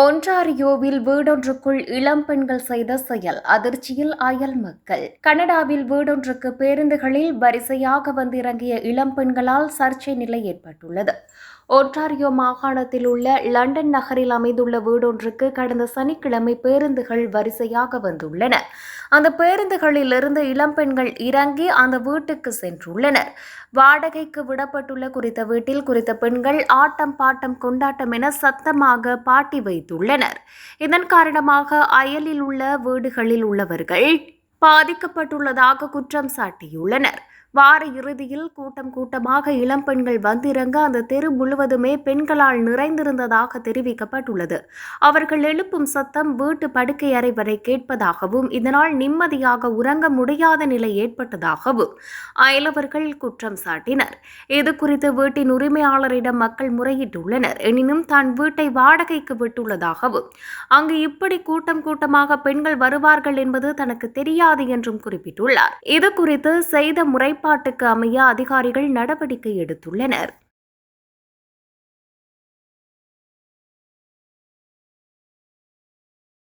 ஒன்றாரியோவில் வீடொன்றுக்குள் இளம் பெண்கள் செய்த செயல் அதிர்ச்சியில் அயல் மக்கள். கனடாவில் வீடொன்றுக்கு பேருந்துகளில் வரிசையாக வந்திறங்கிய இளம் பெண்களால் சர்ச்சை நிலை ஏற்பட்டுள்ளது. ஒன்றாரியோ மாகாணத்தில் உள்ள லண்டன் நகரில் அமைந்துள்ள வீடொன்றுக்கு கடந்த சனிக்கிழமை பேருந்துகள் வரிசையாக வந்துள்ளன. அந்த பேருந்துகளில் இருந்து இளம்பெண்கள் இறங்கி அந்த வீட்டுக்கு சென்றுள்ளனர். வாடகைக்கு விடப்பட்டுள்ள குறித்த வீட்டில் குறித்த பெண்கள் ஆட்டம் பாட்டம் கொண்டாட்டம் என சத்தமாக பாட்டி வைத்துள்ளனர். இதன் காரணமாக அயலில் உள்ள வீடுகளில் உள்ளவர்கள் பாதிக்கப்பட்டுள்ளதாக குற்றம் சாட்டியுள்ளனர். வார இறுதியில் கூட்டம் கூட்டமாக இளம்பெண்கள் வந்திறங்க அந்த தெரு முழுவதுமே பெண்களால் நிறைந்திருந்ததாக தெரிவிக்கப்பட்டுள்ளது. அவர்கள் எழுப்பும் சத்தம் வீட்டு படுக்கை அறை வரை கேட்பதாகவும் இதனால் நிம்மதியாக உறங்க முடியாத நிலை ஏற்பட்டதாகவும் அயலவர்கள் குற்றம் சாட்டினர். இது குறித்து வீட்டின் உரிமையாளரிடம் மக்கள் முறையிட்டுள்ளனர். எனினும் தான் வீட்டை வாடகைக்கு விட்டுள்ளதாகவும் அங்கு இப்படி கூட்டம் கூட்டமாக பெண்கள் வருவார்கள் என்பது தனக்கு தெரியாது என்றும் குறிப்பிட்டுள்ளார். இது குறித்து செய்த முறை முறைப்பாட்டுக்கு அமைய அதிகாரிகள் நடவடிக்கை எடுத்துள்ளனர்.